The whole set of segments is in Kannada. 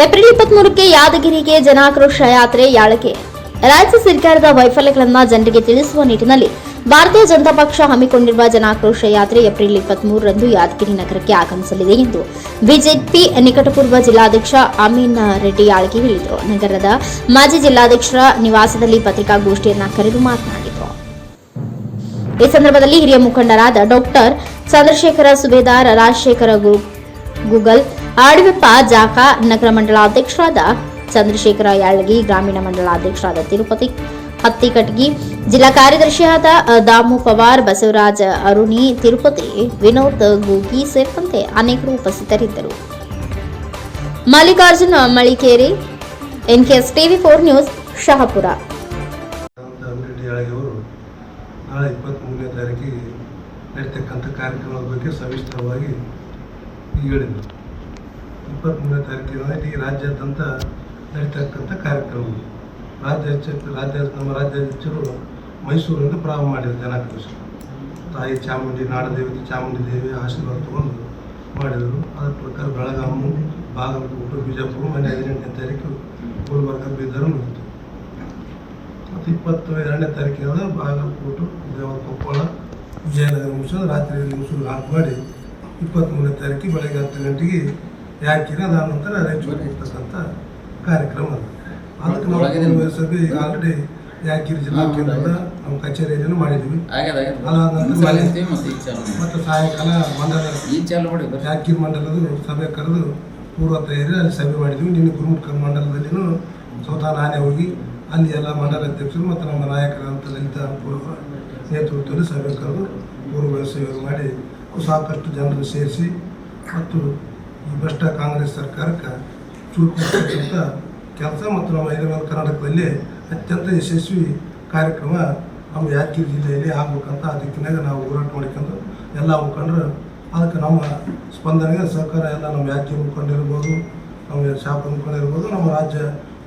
ಏಪ್ರಿಲ್ ಇಪ್ಪತ್ಮೂರಕ್ಕೆ ಯಾದಗಿರಿಗೆ ಜನಾಕ್ರೋಶ ಯಾತ್ರೆ ಯಾಳಕೆ ರಾಜ್ಯ ಸರ್ಕಾರದ ವೈಫಲ್ಯಗಳನ್ನು ಜನರಿಗೆ ತಿಳಿಸುವ ನಿಟ್ಟಿನಲ್ಲಿ ಭಾರತೀಯ ಜನತಾ ಪಕ್ಷ ಹಮ್ಮಿಕೊಂಡಿರುವ ಜನಾಕ್ರೋಶ ಯಾತ್ರೆ ಏಪ್ರಿಲ್ ಇಪ್ಪತ್ಮೂರರಂದು ಯಾದಗಿರಿ ನಗರಕ್ಕೆ ಆಗಮಿಸಲಿದೆ ಎಂದು ಬಿಜೆಪಿ ನಿಕಟಪೂರ್ವ ಜಿಲ್ಲಾಧ್ಯಕ್ಷ ಅಮೀನ್ ರೆಡ್ಡಿ ಯಾಳಗಿ ಹೇಳಿದರು. ನಗರದ ಮಾಜಿ ಜಿಲ್ಲಾಧ್ಯಕ್ಷರ ನಿವಾಸದಲ್ಲಿ ಪತ್ರಿಕಾಗೋಷ್ಠಿಯನ್ನು ಕರೆದು ಮಾತನಾಡಿದರು. ಈ ಸಂದರ್ಭದಲ್ಲಿ ಹಿರಿಯ ಮುಖಂಡರಾದ ಡಾಕ್ಟರ್ ಚಂದ್ರಶೇಖರ ಸುಬೇದಾರ್, ರಾಜಶೇಖರ ಗೂಗಲ್ ಆಡಿವೆಪ್ಪ ಜಾಕಾ ನಗರ ಮಂಡಲಾಧ್ಯಕ್ಷರಾದ ಚಂದ್ರಶೇಖರ ಯಾಳಗಿ, ಗ್ರಾಮೀಣ ಮಂಡಲಾಧ್ಯಕ್ಷರಾದ ತಿರುಪತಿ ಹತ್ತಿಕಟ್ಗಿ, ಜಿಲ್ಲಾ ಕಾರ್ಯದರ್ಶಿಯಾದ ದಾಮು ಪವಾರ್, ಬಸವರಾಜ ಅರುಣಿ, ತಿರುಪತಿ ವಿನೋದ್ ಗೂಗಿ ಸೇರಿದಂತೆ ಅನೇಕರು ಉಪಸ್ಥಿತರಿದ್ದರು. Mallikarjuna Malikeri, NKS TV four news, Shahapur. ಕಾರ್ಯಕ್ರಮದ ಬಗ್ಗೆ ಹೇಳಿದರು ಇಪ್ಪತ್ತ್ಮೂರನೇ ತಾರೀಕಿನ ಇಡೀ ರಾಜ್ಯಾದ್ಯಂತ ನಡೀತಕ್ಕಂಥ ಕಾರ್ಯಕ್ರಮ. ರಾಜ್ಯ ರಾಜ್ಯ ನಮ್ಮ ರಾಜ್ಯಾಧ್ಯಕ್ಷರು ಮೈಸೂರಿನಿಂದ ಪ್ರಾರಂಭ ಮಾಡಿದ್ರು ಜನಾಕ್ರೋಶ ತಾಯಿ ಚಾಮುಂಡಿ, ನಾಡದೇವತೆ ಚಾಮುಂಡಿ ದೇವಿ ಆಶೀರ್ವಾದ ತಗೊಂಡು ಮಾಡಿದರು. ಅದರ ಪ್ರಕಾರ ಬೆಳಗಾವಿ ಬಾಗಲಕೋಟು, ಬಿಜಾಪುರ ಮನೆ ಹದಿನೆಂಟನೇ ತಾರೀಕು ಗುಲ್ಬರ್ಗ ಬೀದರ್ ಮುಗಿತು. ಮತ್ತು ಇಪ್ಪತ್ತು ಎರಡನೇ ತಾರೀಕಿನ ಬಾಗಲಕೋಟು ದೇವರ ಕೊಪ್ಪಳ, ವಿಜಯನಗರ ಮುಗಿಸೋದು ರಾತ್ರಿ ಮುಗಿಸೋದು ಹಾಕಿ ಮಾಡಿ ಇಪ್ಪತ್ತ್ಮೂರನೇ ತಾರೀಕಿಗೆ ಬೆಳಗ್ಗೆ ಹತ್ತು ಗಂಟೆಗೆ ಯಾಕಿರಿ ಅದಾದ ನಂತರ ರಾಯಚೂರು ಇರ್ತಕ್ಕಂಥ ಕಾರ್ಯಕ್ರಮ ಅದು. ಅದಕ್ಕೆ ನಾವು ಸಭೆ ಈಗ ಆಲ್ರೆಡಿ ಯಾಕಿರಿ ಜಿಲ್ಲಾ ಕೇಂದ್ರದ ನಮ್ಮ ಕಚೇರಿಯನ್ನು ಐತಿ ಮತ್ತೆ ಸಾಯಂಕಾಲ ಮಂಡಲ ಯಾಕಿರಿ ಮಂಡಲದ ಸಭೆ ಕರೆದು ಪೂರ್ವ ತಯಾರಿ ಅಲ್ಲಿ ಸಭೆ ಮಾಡಿದ್ವಿ. ನಿನ್ನೆ ಗುರುಮುಖ ಮಂಡಲದಲ್ಲಿನೂ ಸ್ವತಃ ನಾನೇ ಹೋಗಿ ಅಲ್ಲಿ ಎಲ್ಲ ಮಂಡಲ ಅಧ್ಯಕ್ಷರು ಮತ್ತು ನಮ್ಮ ನಾಯಕರಂತ ಲಲಿತ ಪೂರ್ವ ನೇತೃತ್ವದಲ್ಲಿ ಸಭೆ ಕರೆದು ಪೂರ್ವ ಸೇವೆ ಮಾಡಿ ಸಾಕಷ್ಟು ಜನರು ಸೇರಿಸಿ ಮತ್ತು ಈ ಭ್ರಷ್ಟ ಕಾಂಗ್ರೆಸ್ ಸರ್ಕಾರಕ್ಕೆ ಚೂರ್ತಕ್ಕಂಥ ಕೆಲಸ ಮತ್ತು ನಮ್ಮ ಹೈದರಾಬಾದ್, ಕರ್ನಾಟಕದಲ್ಲಿ ಅತ್ಯಂತ ಯಶಸ್ವಿ ಕಾರ್ಯಕ್ರಮ ನಮ್ಮ ಯಾದಗಿರಿ ಜಿಲ್ಲೆಯಲ್ಲಿ ಆಗ್ಬೇಕಂತ ಆ ದಿಕ್ಕಿನಾಗ ನಾವು ಹೋರಾಟ ಮಾಡ್ಕೊಂಡು ಎಲ್ಲ ಮುಖಂಡರು, ಅದಕ್ಕೆ ನಮ್ಮ ಸ್ಪಂದನೆಗೆ ಸರ್ಕಾರ ಎಲ್ಲ ನಮ್ಮ ಯಾದಗಿರಿ ಮುಖಂಡಿರ್ಬೋದು ನಮ್ಮ ಶಾಪ ಮುಖಂಡಿರ್ಬೋದು ನಮ್ಮ ರಾಜ್ಯ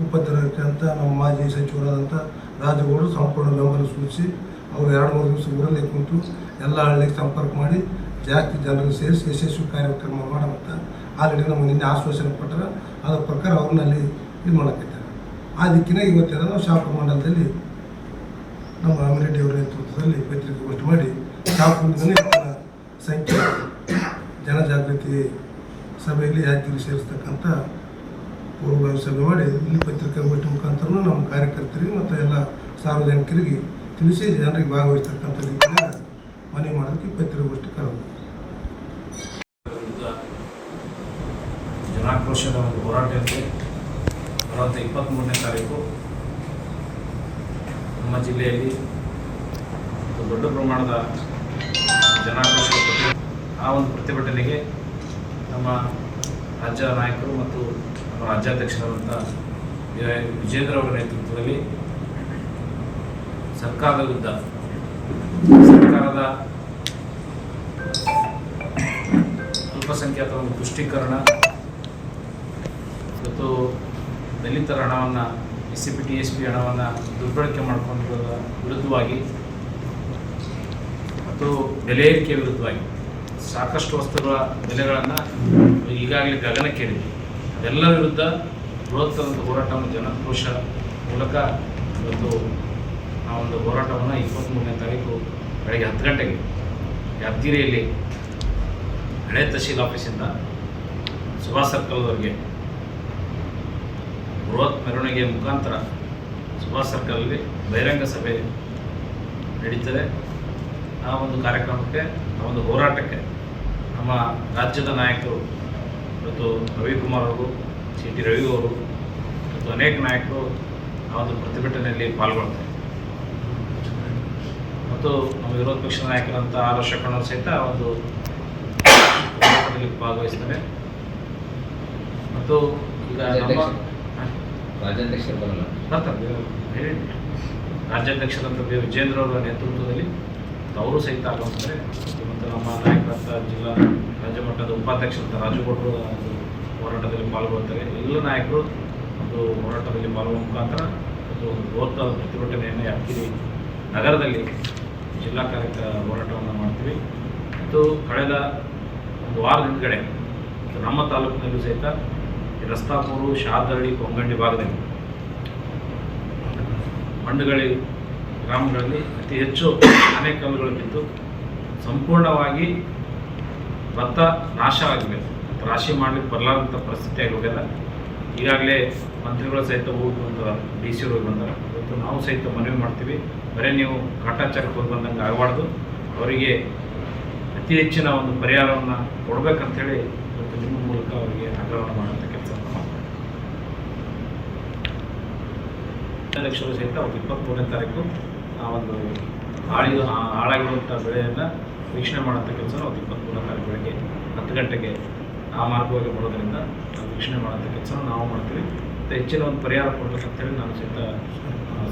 ಉಪಾಧ್ಯಕ್ಷ ಅಂತ ನಮ್ಮ ಮಾಜಿ ಸಚಿವರಾದಂಥ ರಾಜಗೌಡರು ಸಂಪೂರ್ಣ ಬೆಂಬಲ ಸೂಚಿಸಿ ಅವರು ಎರಡು ಮೂರು ದಿವಸ ಊರಲ್ಲಿ ಕುಂತು ಎಲ್ಲ ಹಳ್ಳಿಗೆ ಸಂಪರ್ಕ ಮಾಡಿ ಜಾಸ್ತಿ ಜನರು ಸೇರಿಸಿ ಯಶಸ್ವಿ ಕಾರ್ಯಕ್ರಮ ಮಾಡಮಂತ ಆಲ್ರೆಡಿ ನಮಗೆ ನಿನ್ನೆ ಆಶ್ವಾಸನೆ ಕೊಟ್ಟರೆ ಅದರ ಪ್ರಕಾರ ಅವ್ರನ್ನಲ್ಲಿ ಇದು ಮಾಡೋಕ್ಕಿದ್ದಾರೆ ಆ ದಿಕ್ಕಿನ ಇವತ್ತಿನ ಶಾಪ ಮಂಡಲದಲ್ಲಿ ನಮ್ಮ ಅಮಿರೆಡ್ಡಿ ಅವರ ನೇತೃತ್ವದಲ್ಲಿ ಪತ್ರಿಕಾಗೋಷ್ಠಿ ಮಾಡಿ ಶಾಪು ಸಂಖ್ಯೆ ಜನಜಾಗೃತಿ ಸಭೆಯಲ್ಲಿ ಯಾತ್ರಿ ಸೇರಿಸ್ತಕ್ಕಂಥ ಪೂರ್ವಭಾವಿ ಸಭೆ ಮಾಡಿ ಇಲ್ಲಿ ಪತ್ರಿಕಾಗೋಷ್ಠಿ ಮುಖಾಂತರ ನಮ್ಮ ಕಾರ್ಯಕರ್ತರಿಗೆ ಮತ್ತು ಎಲ್ಲ ಸಾರ್ವಜನಿಕರಿಗೆ ತಿಳಿಸಿ ಜನರಿಗೆ ಭಾಗವಹಿಸ್ತಕ್ಕಂಥ ಮನವಿ ಮಾಡೋದಕ್ಕೆ ಪತ್ರಿಕಾಗೋಷ್ಠಿ ಕರೆದು ವಿರುದ್ಧ ಜನಾಕ್ರೋಶದ ಒಂದು ಹೋರಾಟಕ್ಕೆ ಬರುವಂಥ ಇಪ್ಪತ್ತ್ಮೂರನೇ ತಾರೀಕು ನಮ್ಮ ಜಿಲ್ಲೆಯಲ್ಲಿ ದೊಡ್ಡ ಪ್ರಮಾಣದ ಜನಾಕ್ರೋಶ ಆ ಒಂದು ಪ್ರತಿಭಟನೆಗೆ ನಮ್ಮ ರಾಜ್ಯ ನಾಯಕರು ಮತ್ತು ನಮ್ಮ ರಾಜ್ಯಾಧ್ಯಕ್ಷರಾದಂಥ ವಿಜೇಂದ್ರ ಅವರ ನೇತೃತ್ವದಲ್ಲಿ ಸರ್ಕಾರದ ವಿರುದ್ಧ ಸರ್ಕಾರದ ಅಲ್ಪಸಂಖ್ಯಾತ ಒಂದು ತುಷ್ಟೀಕರಣ ಇವತ್ತು ದಲಿತರ ಹಣವನ್ನು S C P T S P ಹಣವನ್ನು ದುರ್ಬಳಕೆ ಮಾಡಿಕೊಂಡಿರೋದ ವಿರುದ್ಧವಾಗಿ ಮತ್ತು ಬೆಲೆ ಏರಿಕೆ ವಿರುದ್ಧವಾಗಿ ಸಾಕಷ್ಟು ವಸ್ತುಗಳ ಬೆಲೆಗಳನ್ನು ಈಗಾಗಲೇ ಗಗನಕ್ಕೇರಿದೆ ಅದೆಲ್ಲ ವಿರುದ್ಧ ಬೃಹತ್ತರದ ಮತ್ತು ಜನಕ್ರೋಶ ಮೂಲಕ ಇವತ್ತು ಆ ಒಂದು ಹೋರಾಟವನ್ನು ಇಪ್ಪತ್ತ್ಮೂರನೇ ತಾರೀಕು ಬೆಳಗ್ಗೆ ಹತ್ತು ಗಂಟೆಗೆ ಯಾದಗಿರಿಯಲ್ಲಿ ಹಳೆ ತಹಶೀಲ್ ಆಫೀಸಿಂದ ಸುಭಾಷ್ ಸರ್ಕಲ್ವರೆಗೆ ಬೃಹತ್ ಮೆರವಣಿಗೆ ಮುಖಾಂತರ ಸುಭಾಷ್ ಸರ್ಕಲಲ್ಲಿ ಬಹಿರಂಗ ಸಭೆ ನಡೀತದೆ ಆ ಒಂದು ಕಾರ್ಯಕ್ರಮಕ್ಕೆ, ಆ ಒಂದು ಹೋರಾಟಕ್ಕೆ ನಮ್ಮ ರಾಜ್ಯದ ನಾಯಕರು ಇವತ್ತು ರವಿಕುಮಾರ್ ಅವರು ಸಿ ಟಿ ರವಿ ಅವರು ಮತ್ತು ಅನೇಕ ನಾಯಕರು ಆ ಒಂದು ಪ್ರತಿಭಟನೆಯಲ್ಲಿ ಪಾಲ್ಗೊಳ್ತಾರೆ ಮತ್ತು ನಮ್ಮ ವಿರೋಧ ಪಕ್ಷದ ನಾಯಕರಂತ ಆರ್ ಸಹಿತ ಆ ಒಂದು ಹೋರಾಟದಲ್ಲಿ ಭಾಗವಹಿಸ್ತಾರೆ ಮತ್ತು ಈಗ ನಮ್ಮ? ರಾಜ್ಯಾಧ್ಯಕ್ಷರು ಬರಲ್ಲ ಬರ್ತಾರೆ ರಾಜ್ಯಾಧ್ಯಕ್ಷರಂತ ವಿಜೇಂದ್ರ ಅವರ ನೇತೃತ್ವದಲ್ಲಿ ಅವರು ಸಹಿತ ಆಗಮಿಸ್ತಾರೆ ಮತ್ತು ನಮ್ಮ ನಾಯಕರಂತ ಜಿಲ್ಲಾ ರಾಜ್ಯ ಮಟ್ಟದ ಉಪಾಧ್ಯಕ್ಷರಂತ ರಾಜುಗೌಡರು ಒಂದು ಹೋರಾಟದಲ್ಲಿ ಪಾಲ್ಗೊಳ್ತಾರೆ. ಎಲ್ಲ ನಾಯಕರು ಒಂದು ಹೋರಾಟದಲ್ಲಿ ಪಾಲ್ಗೊಳ್ಳುವ ಮುಖಾಂತರ ಒಂದು ಬೃಹತ್ ಪ್ರತಿಭಟನೆಯನ್ನು ಯಾದಗಿರಿ ನಗರದಲ್ಲಿ ಜಿಲ್ಲಾ ಕಾರ್ಯಕ್ರಮ ಹೋರಾಟವನ್ನು ಮಾಡ್ತೀವಿ. ಮತ್ತು ಕಳೆದ ಒಂದು ವಾರದ ಹಿಂದ್ಗಡೆ ನಮ್ಮ ತಾಲೂಕಿನಲ್ಲೂ ಸಹಿತ ರಸ್ತಾಪುರು, ಶಾದಹಳ್ಳಿ ಕೊಂಗಂಡಿ ಭಾಗದಲ್ಲಿ ಮಂಡುಗಳಿ ಗ್ರಾಮಗಳಲ್ಲಿ ಅತಿ ಹೆಚ್ಚು ಆನೆಕಲ್ಲುಗಳು ಬಿದ್ದು ಸಂಪೂರ್ಣವಾಗಿ ಭತ್ತ ನಾಶ ಆಗಿದೆ. ರಾಶಿ ಮಾಡಲಿಕ್ಕೆ ಬರಲಾರಂಥ ಪರಿಸ್ಥಿತಿ ಆಗಿರೋದಿಲ್ಲ ಈಗಾಗಲೇ ಮಂತ್ರಿಗಳು ಸಹಿತ ಹೋಗಿ ಬಂದ ಡಿ ಸಿ ಹೋಗಿ ಬಂದಾರೆ ಇವತ್ತು ನಾವು ಸಹಿತ ಮನವಿ ಮಾಡ್ತೀವಿ. ಬರೀ ನೀವು ಕಾಟಾಚಾರಕ್ಕೆ ಹೋಗಿ ಬಂದಂಗೆ ಆಗಬಾರ್ದು. ಅವರಿಗೆ ಅತಿ ಹೆಚ್ಚಿನ ಒಂದು ಪರಿಹಾರವನ್ನು ಕೊಡಬೇಕಂತೇಳಿ ಇವತ್ತು ನಿಮ್ಮ ಮೂಲಕ ಅವರಿಗೆ ಆಗ್ರಹವನ್ನು ಮಾಡುವಂಥ ಕೆಲಸ ಮಾಡ್ತಾರೆ ಅಧ್ಯಕ್ಷರು ಸಹಿತ ಒಂದು ಇಪ್ಪತ್ತ್ಮೂರನೇ ತಾರೀಕು ಆ ಒಂದು ಹಾಳಿ ಹಾಳಾಗಿರುವಂಥ ಬೆಳೆಯನ್ನು ವೀಕ್ಷಣೆ ಮಾಡುವಂಥ ಕೆಲಸ ಒಂದು ಇಪ್ಪತ್ತ್ಮೂರನೇ ತಾರೀಕು ಬೆಳಗ್ಗೆ ಹತ್ತು ಗಂಟೆಗೆ ಆ ಮಾರ್ಗವಾಗಿ ಬರೋದರಿಂದ ವೀಕ್ಷಣೆ ಮಾಡುವಂಥ ಕೆಲಸ ನಾವು ಮಾಡ್ತೀವಿ. ಮತ್ತು ಹೆಚ್ಚಿನ ಒಂದು ಪರಿಹಾರ ಕೊಡಬೇಕಂತೇಳಿ ನಾನು ಸಹಿತ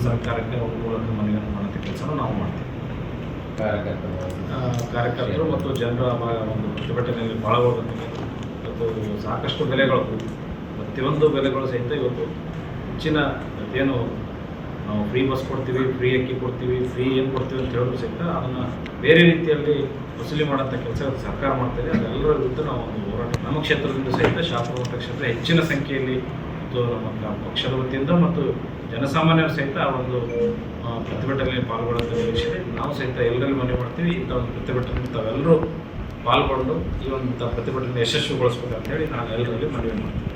ಸರ್ಕಾರಕ್ಕೆ ಮೂಲಕ ಮನವಿಯನ್ನು ಮಾಡುವಂಥ ಕೆಲಸನೂ ನಾವು ಮಾಡ್ತೀವಿ. ಕಾರ್ಯಕರ್ತರು ಮತ್ತು ಜನರ ಒಂದು ಪ್ರತಿಭಟನೆಯಲ್ಲಿ ಪಾಲ್ಗೊಳ್ಳುವಂಥದ್ದು ಮತ್ತು ಸಾಕಷ್ಟು ಬೆಲೆಗಳು, ಪ್ರತಿಯೊಂದು ಬೆಲೆಗಳು ಸಹಿತ ಇವತ್ತು ಹೆಚ್ಚಿನ ಏನು ನಾವು ಫ್ರೀ ಬಸ್ ಕೊಡ್ತೀವಿ ಫ್ರೀ ಅಕ್ಕಿ ಕೊಡ್ತೀವಿ ಫ್ರೀ ಏನು ಕೊಡ್ತೀವಿ ಅಂತ ಹೇಳೋದು ಸಹಿತ ಅದನ್ನು ಬೇರೆ ರೀತಿಯಲ್ಲಿ ವಸೂಲಿ ಮಾಡೋಂಥ ಕೆಲಸ ಸರ್ಕಾರ ಮಾಡ್ತಾಯಿದೆ ಅದೆಲ್ಲರ ವಿರುದ್ಧ ನಾವು ಒಂದು ಹೋರಾಟ, ನಮ್ಮ ಕ್ಷೇತ್ರದಿಂದ ಸಹಿತ ಶಾಸಕ ಕ್ಷೇತ್ರ ಹೆಚ್ಚಿನ ಸಂಖ್ಯೆಯಲ್ಲಿ ಮತ್ತು ನಮ್ಮ ಪಕ್ಷದ ವತಿಯಿಂದ ಮತ್ತು ಜನಸಾಮಾನ್ಯರು ಸಹಿತ ಆ ಒಂದು ಪ್ರತಿಭಟನೆಯಲ್ಲಿ ಪಾಲ್ಗೊಳ್ಳೋದ ನಿರೀಕ್ಷೆ ನಾವು ಸಹಿತ ಎಲ್ಲರಲ್ಲಿ ಮನವಿ ಮಾಡ್ತೀವಿ. ಇಂಥ ಒಂದು ಪ್ರತಿಭಟನೆ ತಾವೆಲ್ಲರೂ ಪಾಲ್ಗೊಂಡು ಈ ಒಂದು ಪ್ರತಿಭಟನೆ ಯಶಸ್ವಿಗೊಳಿಸ್ಬೇಕಂತ ಹೇಳಿ ನಾನು ಎಲ್ಲರಲ್ಲಿ ಮನವಿ ಮಾಡ್ತೀನಿ